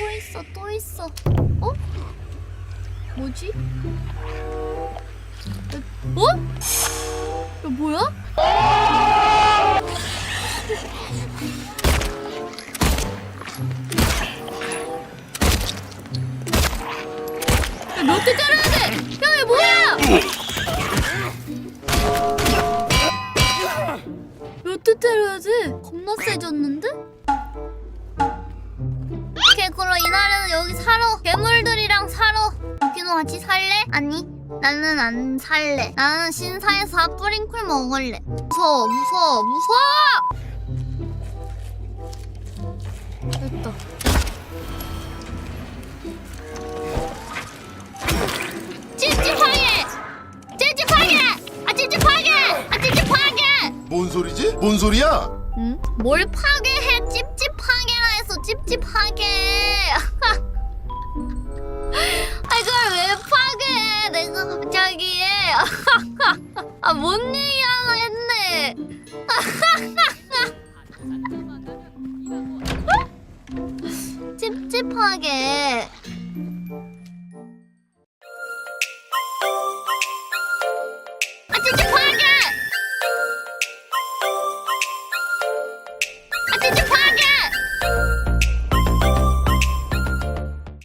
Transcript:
또 있어 또 있어 어? 뭐지? 어? 이거 뭐야? 야, 몇대 때려야 돼? 야, 얘 뭐야? 몇대 때려야지? 겁나 세졌는데? 그럼 이날은 여기 살아. 괴물들이랑 살아. 여기도 같이 살래? 아니, 나는 안 살래. 나는 신사에서 뿌링클 먹을래. 무서워, 무서워, 무서워! 됐다. 찝찝하게! 찝찝하게! 아 찝찝하게! 아 찝찝하게! 뭔 소리지? 뭔 소리야? 응? 뭘 파괴해? 찝찝 해서 찝찝하게. 아 이걸 왜 파괴해? 내가 갑자기. 아뭔 얘기 하나 했네. 찝찝하게.